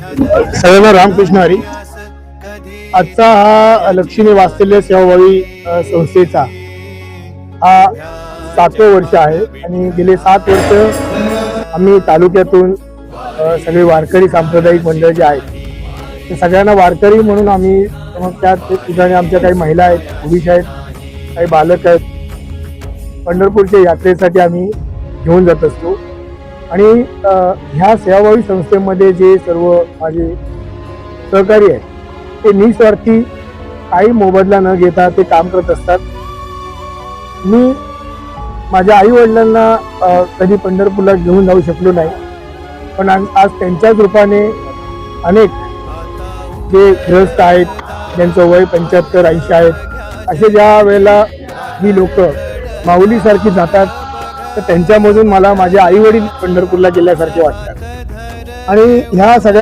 सगळ्यांना रामकृष्ण हरी. आजचा हा लक्ष्मी वात्सल्य सेवाभावी संस्थेचा हा सातवं वर्ष आहे आणि गेले सात वर्ष आम्ही तालुक्यातून सगळे वारकरी सांप्रदायिक मंडळ जे आहेत ते सगळ्यांना वारकरी म्हणून आम्ही मग त्या ठिकाणी आमच्या काही महिला आहेत पुरुष आहेत काही बालक आहेत पंढरपूरच्या यात्रेसाठी आम्ही घेऊन जात असतो. आणि ह्या सेवाभावी संस्थेमध्ये जे सर्व माझे सहकारी आहेत ते निस्वार्थी काही मोबदला न घेता ते काम करत असतात. मी माझ्या आई वडिलांना कधी पंढरपूरला घेऊन जाऊ शकलो नाही. पण आज आज त्यांच्याच रूपाने अनेक जे गृहस्थ आहेत ज्यांचं वय पंच्याहत्तर ऐंशी आहेत असे ज्या वेळेला ही लोक माऊलीसारखी जातात तर त्यांच्यामधून मला माझे आई वडील पंढरपूरला गेल्यासारखे वाटतात. आणि ह्या सगळ्या